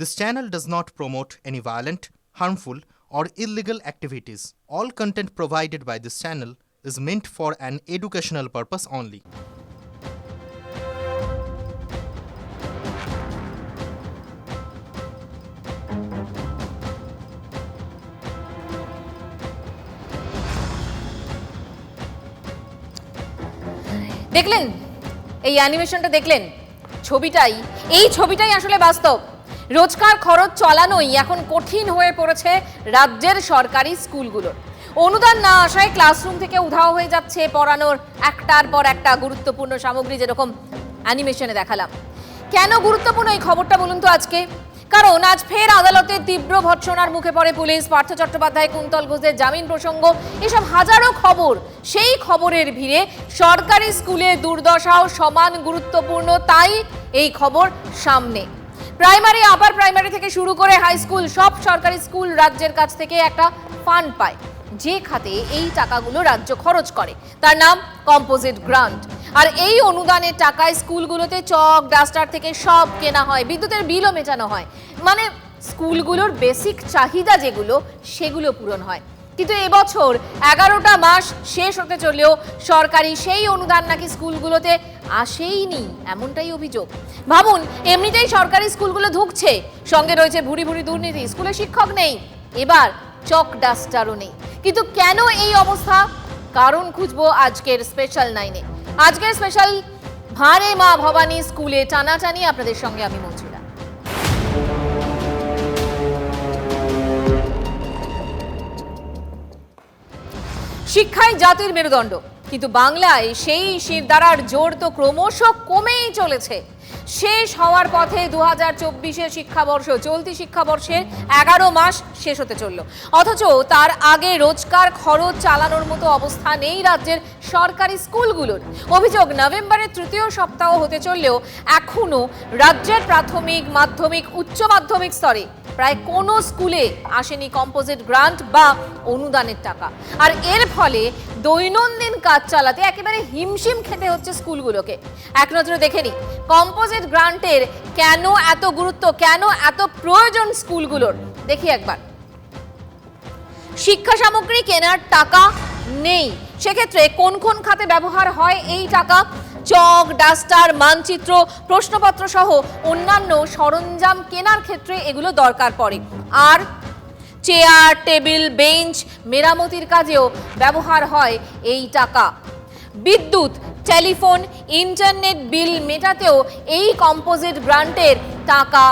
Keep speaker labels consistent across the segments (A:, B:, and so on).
A: This channel does not promote any violent, harmful, or illegal activities. All content provided by this channel is meant for an educational purpose only.
B: দেখলেন এই অ্যানিমেশনটা দেখলেন ছবিটাই এই ছবিটাই আসলে বাস্তব রোজকার খরচ চালানোই এখন কঠিন হয়ে পড়েছে রাজ্যের সরকারি স্কুলগুলোর। অনুদান না আসায় ক্লাসরুম থেকে উধাও হয়ে যাচ্ছে পড়ানোর একটার পর একটা গুরুত্বপূর্ণ সামগ্রী যেরকম অ্যানিমেশনে দেখালাম। কেন গুরুত্বপূর্ণ এই খবরটা বলুন তো আজকে? কারণ আজ ফের আদালতে তীব্র ভৎসনার মুখে পড়ে পুলিশ, পার্থ চট্টোপাধ্যায়, কুন্তল ঘোষের জামিন প্রসঙ্গ, এসব হাজারো খবর। সেই খবরের ভিড়ে সরকারি স্কুলে দুর্দশাও সমান গুরুত্বপূর্ণ, তাই এই খবর সামনে। প্রাইমারি, আপার প্রাইমারি থেকে শুরু করে হাই স্কুল, সব সরকারি স্কুল রাজ্যের কাছ থেকে একটা ফান্ড পায়, যে খাতে এই টাকাগুলো রাজ্য খরচ করে। তার নাম কম্পোজিট গ্রান্ট। আর এই অনুদানের টাকায় স্কুলগুলোতে চক, ডাস্টার থেকে সব কেনা হয়, বিদ্যুতের বিলও মেটানো হয়। মানে স্কুলগুলোর বেসিক চাহিদা যেগুলো, সেগুলো পূরণ হয়। কিন্তু এবছর এগারোটা মাস শেষ হতে চললেও সরকারি সেই অনুদান নাকি স্কুলগুলোতে আসেইনি, এমনটাই অভিযোগ। ভাবুন, এমনিতেই সরকারি স্কুলগুলো ধুকছে, সঙ্গে রয়েছে ভুরি ভুরি দুর্নীতি স্কুলে শিক্ষক নেই, এবার চক ডাস্টারও নেই। কিন্তু কেন এই অবস্থা? কারণ খুঁজবো আজকের স্পেশাল নাইনে। আজকের স্পেশাল ভাঁড়ে মা ভবানী স্কুলে টানাটানি আপনাদের সঙ্গে আমি মঞ্জুরা শিক্ষাই জাতির মেরুদণ্ড। কিন্তু বাংলায় সেই শিরদাঁড়ার জোর তো ক্রমশ কমেই চলেছে। শেষ হওয়ার পথে দু হাজার চব্বিশের শিক্ষাবর্ষ, চলতি শিক্ষাবর্ষের এগারো মাস শেষ হতে চলল। অথচ তার আগে রোজকার খরচ চালানোর মতো অবস্থা নেই রাজ্যের সরকারি স্কুলগুলোর। অভিযোগ, নভেম্বরের তৃতীয় সপ্তাহ হতে চললেও এখনও রাজ্যের প্রাথমিক, মাধ্যমিক, উচ্চ মাধ্যমিক স্তরে প্রায় কোনো স্কুলে আসেনি কম্পোজিট গ্রান্ট বা অনুদানের টাকা। আর এর ফলে দৈনন্দিন কাজ চালাতে একেবারে হিমশিম খেতে হচ্ছে স্কুলগুলোকে। এক নজরে দেখে নি কম্পোজিট গ্রান্টের কেন এত গুরুত্ব, কেন এত প্রয়োজন স্কুলগুলোর? দেখি একবার। শিক্ষা সামগ্রী কেনার টাকা নেই। সেক্ষেত্রে কোন কোন খাতে ব্যবহার হয় এই টাকা? চক, ডাস্টার, মানচিত্র, প্রশ্নপত্র সহ অন্যান্য সরঞ্জাম কেনার ক্ষেত্রে এগুলো দরকার পড়ে। আর চেয়ার, টেবিল, বেঞ্চ, মেরামতির কাজেও ব্যবহার হয় এই টাকা। বিদ্যুৎ, টেলিফোন, ইন্টারনেট বিল মেটাতেও এই কম্পোজিট গ্রান্টের টাকা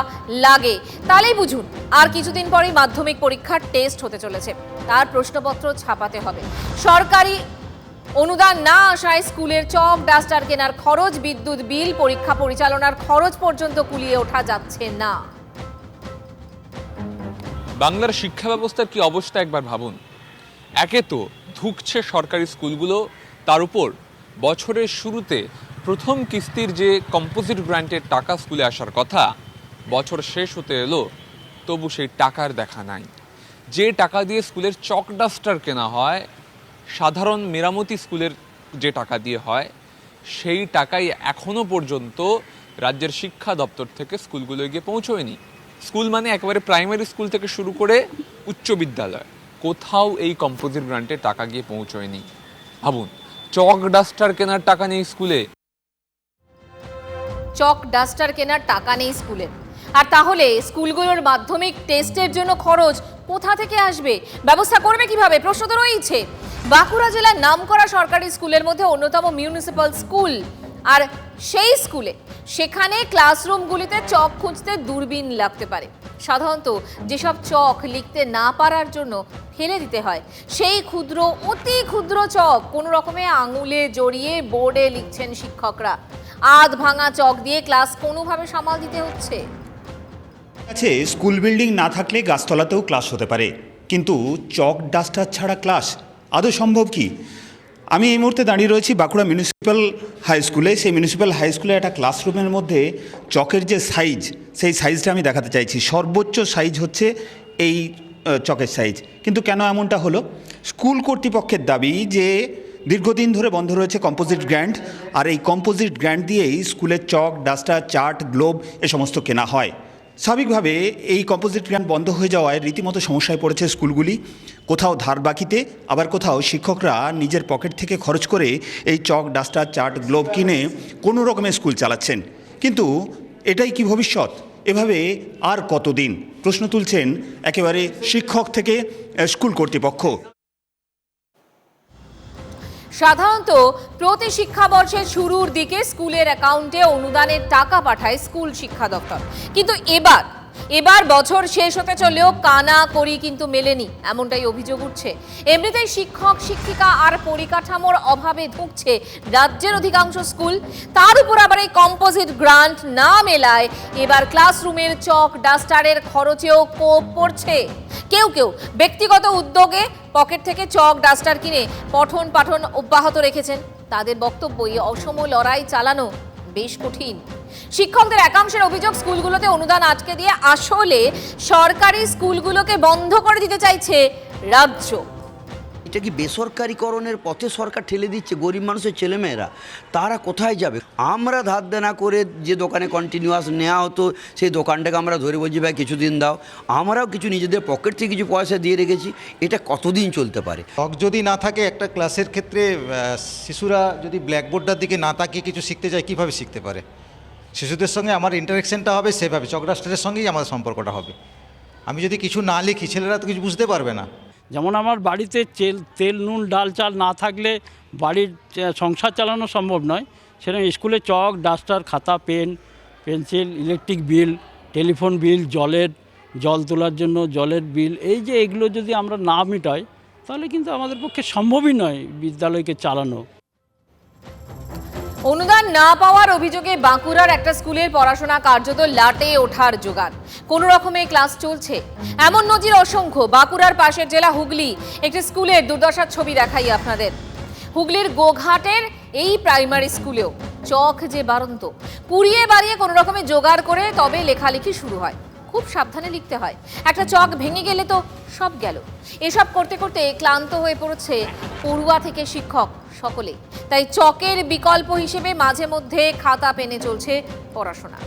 B: লাগে। তাহলেই বুঝুন, আর কিছুদিন পরেই মাধ্যমিক পরীক্ষার টেস্ট হতে চলেছে। তার প্রশ্নপত্র ছাপাতে হবে। সরকারি অনুদান না আসায় স্কুলের চক ডাস্টার কেনার খরচ, বিদ্যুৎ বিল, পরীক্ষা পরিচালনার খরচ পর্যন্ত কুলিয়ে ওঠা যাচ্ছে না।
C: বাংলার শিক্ষা ব্যবস্থার কি অবস্থা একবার ভাবুন। একে তো ধুকছে সরকারি স্কুলগুলো তার উপর বছরের শুরুতে প্রথম কিস্তির যে কম্পোজিট গ্রান্টের টাকা স্কুলে আসার কথা, বছর শেষ হতে এলো, তবু সেই টাকার দেখা নাই। যে টাকা দিয়ে স্কুলের চক ডাস্টার কেনা হয়, সাধারণ মেরামতি স্কুলের যে টাকা দিয়ে হয়, সেই টাকাই এখনও পর্যন্ত রাজ্যের শিক্ষা দপ্তর থেকে স্কুলগুলো গিয়ে পৌঁছয়নি। স্কুল মানে একেবারে প্রাইমারি স্কুল থেকে শুরু করে উচ্চ বিদ্যালয়। কোথাও এই কম্পোজিট গ্রান্টের টাকা গিয়ে পৌঁছয়নি। ভাবুন চক ডাস্টার কেনার টাকা নেই স্কুলে।
B: চক ডাস্টার কেনার টাকা নেই স্কুলে। আর তাহলে স্কুলগুলোর মাধ্যমিক টেস্টের জন্য খরচ কোথা থেকে আসবে? ব্যবস্থা করবে কীভাবে? প্রশ্ন তো রয়েছে বাঁকুড়া জেলার নামকরা সরকারি স্কুলের মধ্যে অন্যতম মিউনিসিপ্যাল স্কুল আর সেই স্কুলে, সেখানে ক্লাসরুমগুলিতে চক খুঁজতে দূরবীন লাগতে পারে। সাধারণত যেসব চক লিখতে না পারার জন্য ফেলে দিতে হয়, সেই ক্ষুদ্র, অতি ক্ষুদ্র চক কোনো রকমে আঙুলে জড়িয়ে বোর্ডে লিখছেন শিক্ষকরা। আধ ভাঙা চক দিয়ে ক্লাস কোনোভাবে সামাল দিতে হচ্ছে?
D: আছে, স্কুল বিল্ডিং না থাকলে গাছতলাতেও ক্লাস হতে পারে। কিন্তু চক ডাস্টার ছাড়া ক্লাস, আদৌ সম্ভব কি? আমি এই মুহূর্তে দাঁড়িয়ে রয়েছি বাঁকুড়া মিউনিসিপ্যাল হাই স্কুলে সেই মিউনিসিপ্যাল হাই স্কুলে একটা ক্লাসরুমের মধ্যে চকের যে সাইজ সেই সাইজটা আমি দেখাতে চাইছি। সর্বোচ্চ সাইজ হচ্ছে এই চকের সাইজ কিন্তু কেন এমনটা হলো? স্কুল কর্তৃপক্ষের দাবি যে দীর্ঘদিন ধরে বন্ধ রয়েছে কম্পোজিট গ্র্যান্ড আর এই কম্পোজিট গ্র্যান্ড দিয়েই স্কুলের চক ডাস্টার চার্ট গ্লোব এ সমস্ত কেনা হয়। স্বাভাবিকভাবে এই কম্পোজিট গ্রান্ট বন্ধ হয়ে যাওয়ায় রীতিমতো সমস্যায় পড়েছে স্কুলগুলি। কোথাও ধার বাকিতে, আবার কোথাও শিক্ষকরা নিজের পকেট থেকে খরচ করে এই চক ডাস্টার চার্ট গ্লোব কিনে কোনো রকমের স্কুল চালাচ্ছেন। কিন্তু এটাই কি ভবিষ্যৎ? এভাবে আর কতদিন? প্রশ্ন তুলছেন একেবারে শিক্ষক থেকে স্কুল কর্তৃপক্ষ।
B: সাধারণত প্রতি শিক্ষাবর্ষের শুরুর দিকে স্কুলের অ্যাকাউন্টে অনুদানের টাকা পাঠায় স্কুল শিক্ষা দপ্তর। কিন্তু এবার এবার বছর শেষ হতে চলেও কানা করি কিন্তু মেলেনি, এমনটাই অভিযোগ উঠছে। এমনিতেই শিক্ষক, শিক্ষিকা আর পরিকাঠামোর অভাবে ধুঁকছে রাজ্যের অধিকাংশ স্কুল। তার উপর আবার এই কম্পোজিট গ্রান্ট না মেলায় এবার ক্লাসরুমের চক ডাস্টারের খরচেও কোপ পড়ছে। কেউ কেউ ব্যক্তিগত উদ্যোগে পকেট থেকে চক ডাস্টার কিনে পঠন পাঠন অব্যাহত রেখেছেন। তাদের বক্তব্য এই অসম লড়াই চালানো। বেশ কঠিন। শিক্ষকদের একাংশের অভিযোগ, স্কুলগুলোতে অনুদান আটকে দিয়ে আসলে সরকারি স্কুলগুলোকে বন্ধ করে দিতে চাইছে রাজ্য।
E: এটা কি বেসরকারিকরণের পথে সরকার ঠেলে দিচ্ছে? গরিব মানুষের ছেলেমেয়েরা, তারা কোথায় যাবে? আমরা ধার দেনা করে যে দোকানে কন্টিনিউয়াস নেওয়া হতো, সেই দোকানটাকে আমরা ধরে বলছি, ভাই, কিছুদিন দাও। আমরাও কিছু নিজেদের পকেট থেকে কিছু পয়সা দিয়ে রেখেছি, এটা কতদিন চলতে পারে?
F: শখ যদি না থাকে, একটা ক্লাসের ক্ষেত্রে শিশুরা যদি ব্ল্যাকবোর্ডটার দিকে না তাকিয়ে কিছু শিখতে যায়, কীভাবে শিখতে পারে? শিশুদের সঙ্গে আমার ইন্টারাকশনটা হবে সেভাবে চক্রাস্টারের সঙ্গেই আমাদের সম্পর্কটা হবে। আমি যদি কিছু না লিখি, ছেলেরা তো কিছু বুঝতে পারবে না।
G: যেমন আমার বাড়িতে তেল তেল, নুন, ডাল, চাল না থাকলে বাড়ির সংসার চালানো সম্ভব নয়। সেরকম স্কুলে চক, ডাস্টার, খাতা, pen, pencil, electric bill, telephone bill, জলের, জল তোলার জন্য জলের বিল, এই যে এগুলো যদি আমরা না মিটাই, তাহলে কিন্তু আমাদের পক্ষে সম্ভবই নয় বিদ্যালয়কে চালানো।
B: অনুদান না পাওয়ার অভিযোগে বাঁকুড়ার একটা স্কুলের পড়াশোনা কার্যত লাটে ওঠার জোগাড় কোন রকমে ক্লাস চলছে। এমন নজির অসংখ্য বাঁকুড়ার পাশের জেলা হুগলি একটি স্কুলের দুর্দশার ছবি দেখাই আপনাদের। হুগলির গোঘাটের এই প্রাইমারি স্কুলেও চক যে বারন্ত পুড়িয়ে বাড়িয়ে কোনো রকমে জোগাড় করে তবে লেখালেখি শুরু হয়। খুব সাবধানে লিখতে হয়। একটা চক ভেঙে গেলে তো সব গেল। এসব করতে করতে ক্লান্ত হয়ে পড়েছে পড়ুয়া থেকে শিক্ষক সকলে। তাই চকের বিকল্প হিসেবে মাঝে মধ্যে খাতা পেনে চলছে পড়াশোনা।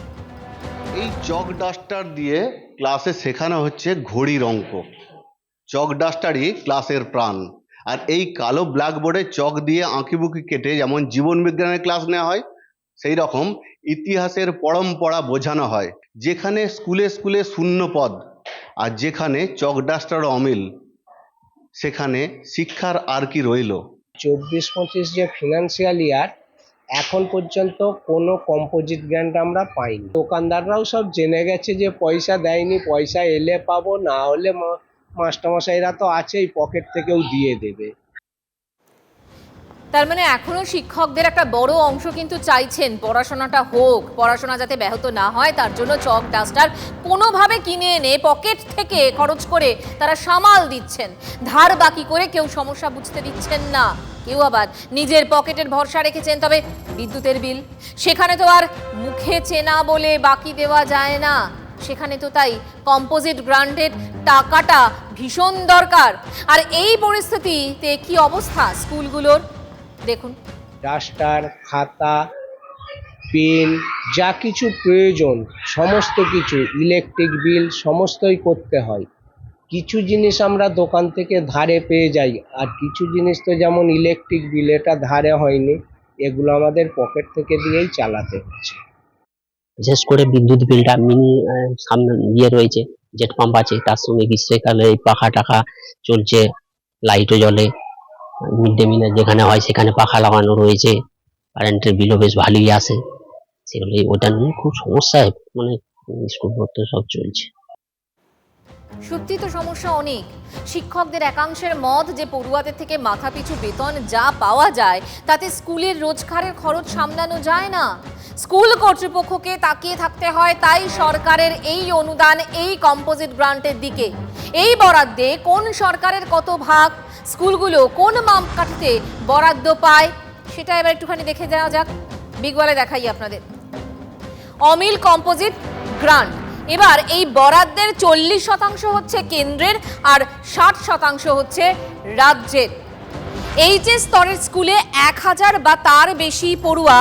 H: এই চক ডাস্টার দিয়ে ক্লাসে শেখানো হচ্ছে ঘড়ির অঙ্ক। চক ডাস্টারই ক্লাসের প্রাণ। আর এই কালো ব্ল্যাকবোর্ডে চক দিয়ে আঁকিবুকি কেটে যেমন জীবন বিজ্ঞানের ক্লাস নেওয়া হয় সেই রকম ইতিহাসের পরম্পরা বোঝানো হয়, যেখানে স্কুলে স্কুলে শূন্য পদ আর যেখানে চকডাস্টার অমিল, সেখানে শিক্ষার আর কি রইল।
I: চব্বিশ পঁচিশ যে ফিনান্সিয়াল ইয়ার এখন পর্যন্ত কোনো কম্পোজিট গ্র্যান্ট আমরা পাইনি। দোকানদাররাও সব জেনে গেছে যে পয়সা দেয়নি, পয়সা এলে পাবো, না হলে মাস্টারমশাইরা তো আছেই পকেট থেকেও দিয়ে দেবে।
B: তার মানে এখনও শিক্ষকদের একটা বড় অংশ কিন্তু চাইছেন পড়াশোনাটা হোক, পড়াশোনা যাতে ব্যাহত না হয়, তার জন্য চক ডাস্টার কোনোভাবে কিনে এনে পকেট থেকে খরচ করে তারা সামাল দিচ্ছেন। ধার বাকি করে কেউ সমস্যা বুঝতে দিচ্ছেন না। কেউ আবার নিজের পকেটের ভরসা রেখেছেন, তবে বিদ্যুতের বিল। সেখানে তো আর মুখে চেনা বলে বাকি দেওয়া যায় না। সেখানে তো তাই কম্পোজিট গ্রান্টের টাকাটা ভীষণ দরকার। আর এই পরিস্থিতিতে কি অবস্থা স্কুলগুলোর? দেখুন।
I: ডাস্টার খাতা পেন যা কিছু প্রয়োজন সমস্ত কিছু ইলেকট্রিক বিল সমস্তই করতে হয়। কিছু জিনিস আমরা দোকান থেকে ধারে পেয়ে যাই আর কিছু জিনিস তো যেমন ইলেকট্রিক বিল এটা ধারে হয়নি এগুলো আমাদের পকেট থেকে দিয়েই চালাতে হচ্ছে।
J: বিশেষ করে বিদ্যুৎ বিলটা মিনি সামনে ইয়ে রয়েছে জেট পাম্প আছে তার সঙ্গে গ্রীষ্মকালে এই পাখা টাকা চলছে লাইটও জ্বলে। মিড ডে মিলে যেখানে হয়, সেখানে পাখা লাগানো রয়েছে। কারেন্টের বিলও বেশ ভালোই আসে সেগুলো ওটা নিয়ে খুব সমস্যায় মানে স্কুল পড়তে সব চলছে।
B: সত্যি তো সমস্যা অনেক। শিক্ষকদের একাংশের মত যে পড়ুয়াদের থেকে মাথাপিছু বেতন যা পাওয়া যায়, তাতে স্কুলের রোজগারের খরচ সামলানো যায় না। স্কুল কর্তৃপক্ষকে তাকিয়ে থাকতে হয় তাই সরকারের এই অনুদান, এই কম্পোজিট গ্রান্টের দিকে। এই বরাদ্দে কোন সরকারের কত ভাগ, স্কুলগুলো কোন মাপকাঠিতে বরাদ্দ পায়, সেটা এবার একটুখানি দেখে দেওয়া যাক। বিগওয়ালে দেখাই আপনাদের। অমিল কম্পোজিট গ্রান্ট। এবার এই বরাদ্দের চল্লিশ শতাংশ হচ্ছে কেন্দ্রের আর ষাট শতাংশ হচ্ছে রাজ্যের। এইচএস স্তরের স্কুলে এক হাজার বা তার বেশি পড়ুয়া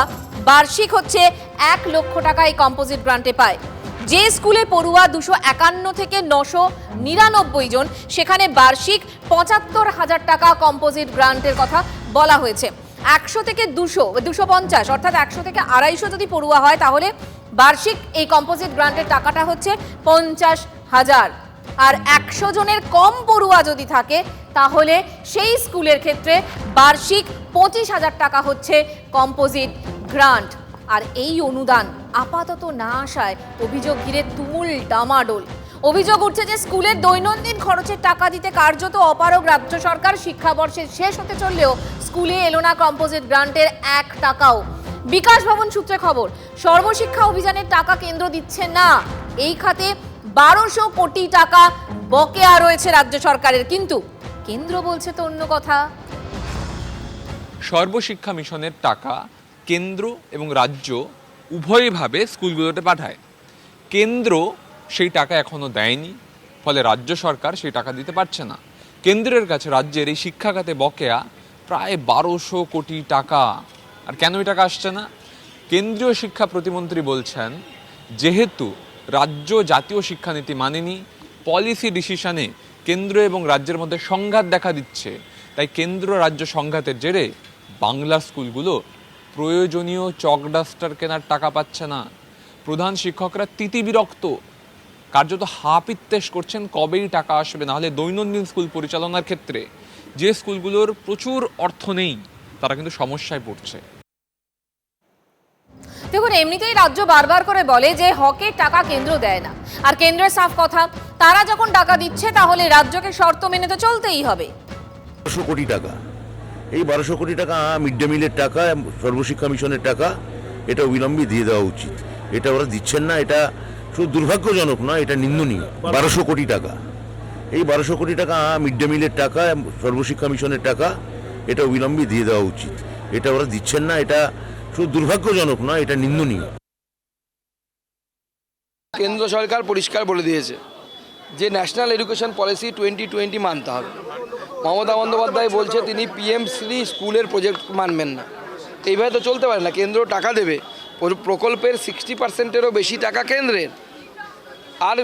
B: বার্ষিক হচ্ছে এক লক্ষ টাকা এই কম্পোজিট গ্রান্টে পায়। যে স্কুলে পড়ুয়া দুশো একান্ন থেকে নশো নিরানব্বই জন, সেখানে বার্ষিক পঁচাত্তর হাজার টাকা কম্পোজিট গ্রান্টের কথা বলা হয়েছে। একশো থেকে দুশো দুশো পঞ্চাশ, অর্থাৎ একশো থেকে আড়াইশো যদি পড়ুয়া হয়, তাহলে বার্ষিক এই কম্পোজিট গ্রান্টের টাকাটা হচ্ছে পঞ্চাশ হাজার। আর একশো জনের কম পড়ুয়া যদি থাকে, তাহলে সেই স্কুলের ক্ষেত্রে বার্ষিক পঁচিশ হাজার টাকা হচ্ছে কম্পোজিট গ্রান্ট আর এই অনুদান আপাতত না আসায় অভিযোগ ঘিরে তুমুল ডামাডোল অভিযোগ উঠছে যে স্কুলের দৈনন্দিন খরচের টাকা দিতে কার্যত অপারগ রাজ্য সরকার শিক্ষাবর্ষের শেষ হতে চললেও স্কুলে এলো না কম্পোজিট গ্রান্টের এক টাকাও। বিকাশ ভবন সূত্রে খবর, সর্বশিক্ষা অভিযানের টাকা কেন্দ্র দিচ্ছে না। এই খাতে বারোশো কোটি টাকা বকেয়া রয়েছে রাজ্য সরকারের। কিন্তু কেন্দ্র বলছে তো অন্য কথা।
C: সর্বশিক্ষা মিশনের টাকা কেন্দ্র এবং রাজ্য উভয়ভাবে স্কুলগুলোতে পাঠায়। কেন্দ্র সেই টাকা এখনও দেয়নি, ফলে রাজ্য সরকার সেই টাকা দিতে পারছে না। কেন্দ্রের কাছে রাজ্যের এই শিক্ষা খাতে বকেয়া প্রায় বারোশো কোটি টাকা। আর কেন এই টাকা আসছে না? কেন্দ্রীয় শিক্ষা প্রতিমন্ত্রী বলছেন, যেহেতু রাজ্য জাতীয় শিক্ষানীতি মানেনি, পলিসি ডিসিশনে কেন্দ্র এবং রাজ্যের মধ্যে সংঘাত দেখা দিচ্ছে। তাই কেন্দ্র রাজ্য সংঘাতের জেরে বাংলা স্কুলগুলো প্রয়োজনীয় চকডাস্টার কেনার টাকা পাচ্ছে না। প্রধান শিক্ষকরা তিতি বিরক্ত কার্যত হাপিত্তেশ করছেন কবেই টাকা আসবে নাহলে দৈনন্দিন স্কুল পরিচালনার ক্ষেত্রে যে স্কুলগুলোর প্রচুর অর্থ নেই তারা কিন্তু সমস্যায় পড়ছে।
B: দেখুন এমনিতেই রাজ্য বারবার করে বলে যে হকের টাকা কেন্দ্র দেয় না। আর কেন্দ্রের সাফ কথা তারা যখন টাকা দিচ্ছে তাহলে রাজ্যকে শর্ত মেনে তো চলতেই হবে।
K: বারোশো কোটি টাকা। এই বারোশো কোটি টাকা মিড ডে মিলের টাকা সর্বশিক্ষা মিশনের টাকা এটা অবিলম্বে দিয়ে দেওয়া উচিত। এটা ওরা দিচ্ছেন না এটা শুধু দুর্ভাগ্যজনক নয় এটা নিন্দনীয়। বারোশো কোটি টাকা। এই বারোশো কোটি টাকা, মিড ডে মিলের টাকা, সর্বশিক্ষা মিশনের টাকা, এটা অবিলম্বে দিয়ে দেওয়া উচিত। এটা ওরা দিচ্ছেন না, এটা শুধু দুর্ভাগ্যজনক নয় এটা নিন্দনীয়।
L: কেন্দ্র সরকার পরিষ্কার বলে দিয়েছে যে national education policy twenty twenty মানতে হবে। মমতা বন্দ্যোপাধ্যায় বলছে, তিনি পিএম শ্রী স্কুলের প্রজেক্ট মানবেন না। এইভাবে তো চলতে পারে না। কেন্দ্র টাকা দেবে প্রকল্পের সিক্সটি পার্সেন্টেরও বেশি টাকা কেন্দ্রের আর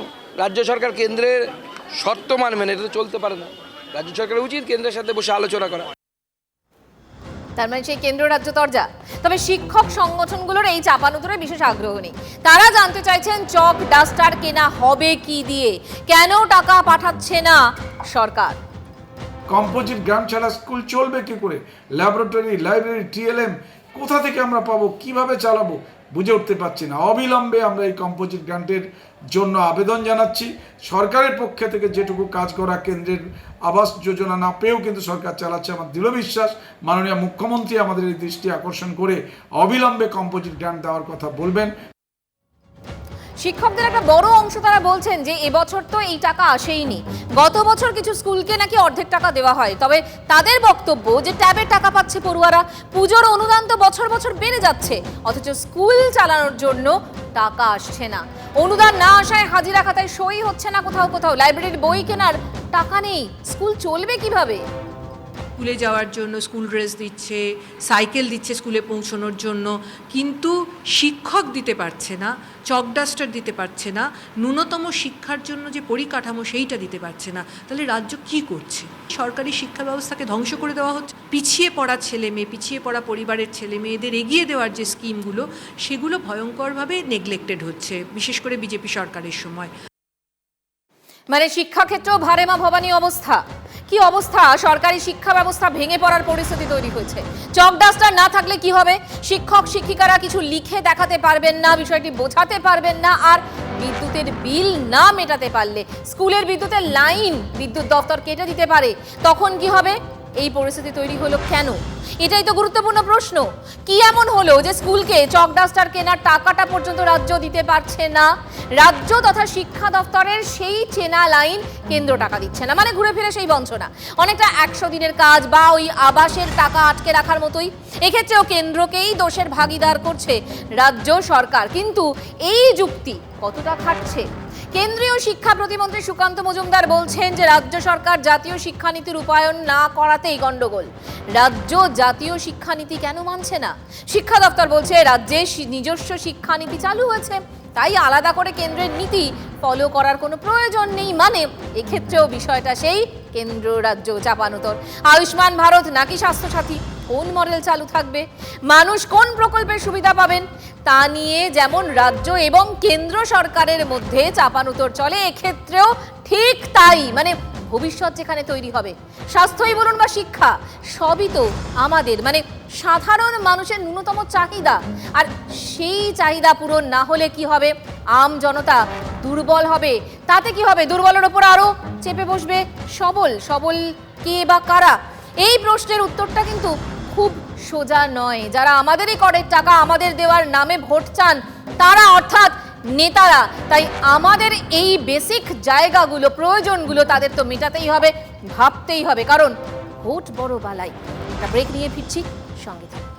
L: রাজ্য সরকার কেন্দ্রের শর্ত মানবেন এটা তো চলতে পারে না। রাজ্য সরকারের উচিত কেন্দ্রের সাথে বসে আলোচনা করা।
B: তার মানে সেই কেন্দ্র রাজ্য তরজা। তবে শিক্ষক সংগঠনগুলোর এই চাপানুতরে বিশেষ আগ্রহ নেই। তারা জানতে চাইছেন চক ডাস্টার কেনা হবে কি দিয়ে? কেন টাকা পাঠাচ্ছে না সরকার?
M: কম্পোজিট গ্রাম ছাড়া স্কুল চলবে কি করে? ল্যাবরেটরি লাইব্রেরি টিএলএম কোথা থেকে আমরা পাবো, কীভাবে চালাবো, বুঝে উঠতে পারছি না। অবিলম্বে আমরা এই কম্পোজিট গ্রান্টের জন্য আবেদন জানাচ্ছি। সরকারের পক্ষে থেকে যেটুকু কাজ করা, কেন্দ্রের আবাস যোজনা না পেয়েও কিন্তু সরকার চালাচ্ছে আমার দৃঢ় বিশ্বাস। মাননীয় মুখ্যমন্ত্রী আমাদের এই দৃষ্টি আকর্ষণ করে অবিলম্বে কম্পোজিট গ্রান্ট দেওয়ার কথা বলবেন।
B: শিক্ষকদের একটা বড় অংশ তারা বলছেন যে এবছর তো এই টাকা আসেইনি। গত বছর কিছু স্কুলকে নাকি অর্ধেক টাকা দেওয়া হয়। তবে তাদের বক্তব্য যে ট্যাবের টাকা পাচ্ছে পড়ুয়ারা, পুজোর অনুদান তো বছর বছর বেড়ে যাচ্ছে, অথচ স্কুল চালানোর জন্য টাকা আসছে না। অনুদান না আসায় হাজিরা খাতায় সই হচ্ছে না কোথাও কোথাও। লাইব্রেরির বই কেনার টাকা নেই। স্কুল চলবে কীভাবে?
N: স্কুলে যাওয়ার জন্য, স্কুল ড্রেস দিচ্ছে, সাইকেল দিচ্ছে স্কুলে পৌঁছানোর জন্য, কিন্তু শিক্ষক দিতে পারছে না, চক ডাস্টার দিতে পারছে না, ন্যূনতম শিক্ষার জন্য যে পরিকাঠামো সেইটা দিতে পারছে না, তাহলে রাজ্য কি করছে? সরকারি শিক্ষা ব্যবস্থাকে ধ্বংস করে দেওয়া হচ্ছে। পিছিয়ে পড়া ছেলে মেয়ে, পিছিয়ে পড়া পরিবারের ছেলে মেয়েদের এগিয়ে দেওয়ার যে স্কিমগুলো, সেগুলো ভয়ঙ্করভাবে নেগলেক্টেড হচ্ছে, বিশেষ করে বিজেপি সরকারের সময়।
B: মানে শিক্ষাক্ষেত্রেও ভারেমা ভবানী অবস্থা। কি অবস্থা? সরকারি শিক্ষা ব্যবস্থা ভেঙে পড়ার পরিস্থিতি তৈরি হয়েছে। চক ডাস্টার না থাকলে কি হবে? শিক্ষক, শিক্ষিকারা কিছু লিখে দেখাতে পারবেন না, বিষয়টি বোঝাতে পারবেন না, আর বিদ্যুতের বিল না মেটাতে পারলে, স্কুলের বিদ্যুতের লাইন বিদ্যুৎ দপ্তর কেটে দিতে পারে, তখন কি হবে? এই পরিস্থিতি তৈরি হলো কেন? এটাই তো গুরুত্বপূর্ণ প্রশ্ন। কি এমন হলো যে স্কুলকে চক ডাস্টার কেনার টাকাটা পর্যন্ত রাজ্য দিতে পারছে না? রাজ্য তথা শিক্ষা দপ্তরের সেই চেনা লাইন কেন্দ্র টাকা দিচ্ছে না। মানে ঘুরে ফিরে সেই বঞ্চনা। অনেকটা একশো দিনের কাজ বা ওই আবাসের টাকা আটকে রাখার মতোই। এক্ষেত্রেও কেন্দ্রকেই দোষের ভাগিদার করছে রাজ্য সরকার। কিন্তু এই যুক্তি কতটা খাটছে? কেন্দ্রীয় শিক্ষা প্রতিমন্ত্রী সুকান্ত মজুমদার বলছেন যে রাজ্য সরকার জাতীয় শিক্ষানীতি রূপায়ণ না করাতেই গন্ডগোল রাজ্য জাতীয় শিক্ষানীতি কেন মানছে না? শিক্ষা দপ্তর বলছে, রাজ্যে নিজস্ব শিক্ষানীতি চালু হয়েছে, তাই আলাদা করে কেন্দ্রের নীতি ফলো করার কোনো প্রয়োজন নেই। মানে এক্ষেত্রেও বিষয়টা সেই, কেন্দ্র রাজ্য চাপানুতর। আয়ুষ্মান ভারত নাকি স্বাস্থ্যসাথী? কোন মডেল চালু থাকবে? মানুষ কোন প্রকল্পের সুবিধা পাবেন? তা নিয়ে যেমন রাজ্য এবং কেন্দ্র সরকারের মধ্যে চাপানুতর চলে, এক্ষেত্রেও ঠিক তাই। মানে ভবিষ্যৎ যেখানে তৈরি হবে, স্বাস্থ্যই বলুন বা শিক্ষা, সবই তো আমাদের। মানে সাধারণ মানুষের ন্যূনতম চাহিদা, আর সেই চাহিদা পূরণ না হলে কি হবে? আম জনতা দুর্বল হবে। তাতে কি হবে? দুর্বলের ওপর আরও চেপে বসবে সবল। সবল কে বা কারা? এই প্রশ্নের উত্তরটা কিন্তু খুব সোজা নয়। যারা আমাদেরই করের টাকা আমাদের দেওয়ার নামে ভোট চান, তারা অর্থাৎ নেতারা। তাই আমাদের এই বেসিক জায়গাগুলো, প্রয়োজনগুলো তাদের তো মেটাতেই হবে, ভাবতেই হবে। কারণ ভোট বড় বালাই। একটা ব্রেক নিয়ে ফিরছি, সঙ্গে থাকুন।